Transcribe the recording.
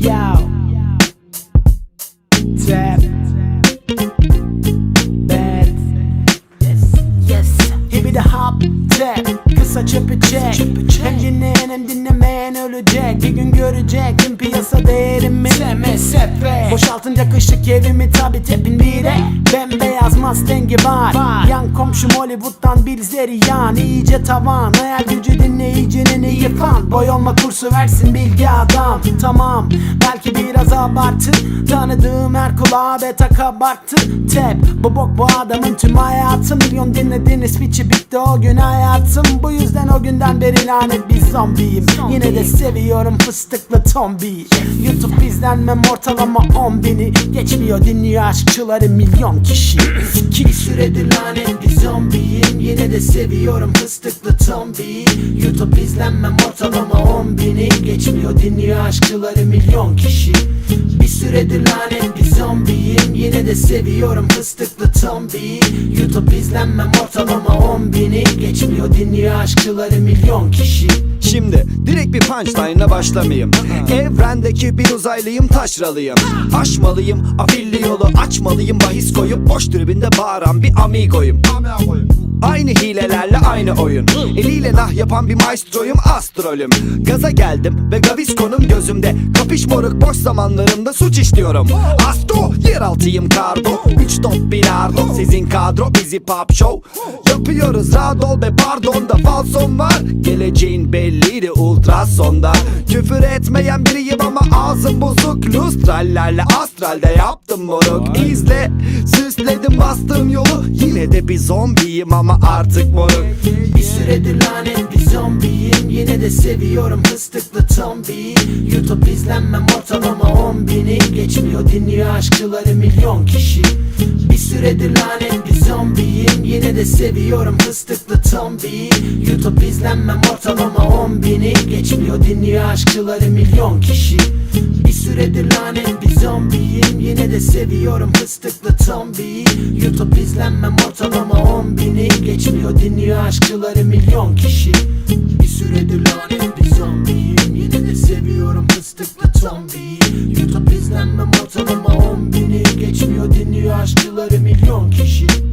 Yo. Tap. Bad. Yes. Yes. De hop tap. Kısa çöpü çek. Hem dinleyen hem dinlemeyen ölecek. Bir gün görecek tüm piyasa değerimi. MSF. Boşaltınca kışlık evimi tabi tepin bire. Mustang'i var. Yan komşum Hollywood'dan Bilzeri yan. iyice tavan. Hayal gücü dinleyicinin iyi fan. Boy olma kursu versin bilgi adam. Tamam. Belki biraz abartı. Tanıdığım her kulağa beta kabarttı. Tep. Bu bok bu adamın tüm hayatı. Milyon dinlediniz piçi bitti o gün hayatım. Bu yüzden o günden beri lanet bir zombiyim. Yine de seviyorum fıstıklı tombi. YouTube izlenmem ortalama 10 bini. Geçmiyor dinliyor aşkçıları milyon kişi. İki süredir lanet bir zombiyim. Yine de seviyorum fıstıklı tombi. YouTube izlenmem ortalama 10 bini. Geçmiyor dinliyor aşkçıları milyon kişi. Bir süredir lanet bir zombiyim Yine de seviyorum fıstıklı tombi YouTube izlenmem ortalama 10 bini Geçmiyor dinliyor aşkçıları milyon kişi Şimdi direkt bir punchline'la başlamayayım. Evrendeki bir uzaylıyım taşralıyım. Aşmalıyım afilli yolu açmalıyım. Bahis koyup boş tribinde bağıran bir amigoyum Aynı hilelerle aynı oyun. Eliyle nah yapan bir maestroyum astrolüm. Gaza geldim ve gaviskonum gözümde. Kapış moruk boş zamanlarımda suç işliyorum. Asto yeraltıyım kardo Üç top bilardo Sizin kadro bizi pop show. Yapıyoruz rahat ol be pardon da falson var. Geleceğin belliydi ultrasonda. Küfür etmeyen biriyim ama ağzım bozuk Lustrallerle astralde yaptım moruk. İzle süsledim bastığım yolu. Yine de bir zombiyim ama artık moruk. Bir süredir lanet bir zombiyim. Yine de seviyorum fıstıklı tombi YouTube izlenmem ortalama 10 bini Geçmiyor dinliyor aşkçıları milyon kişi. Bir süredir lanet bir zombiyim. Yine de seviyorum fıstıklı tombi YouTube izlenmem ortalama son beni geçmiyor. Dinliyor aşkçıları milyon kişi. Bir süredir lanet bir zombiyim. Yine de seviyorum fıstıklı tombiyi. Youtube izlenmem ortalama on bini. Geçmiyor. Dinliyor aşkçıları milyon kişi. Bir süredir lanet bir zombiyim. Yine de seviyorum fıstıklı tombiyi. Youtube izlenmem ortalama on bini. Geçmiyor. Dinliyor aşkçıları milyon kişi.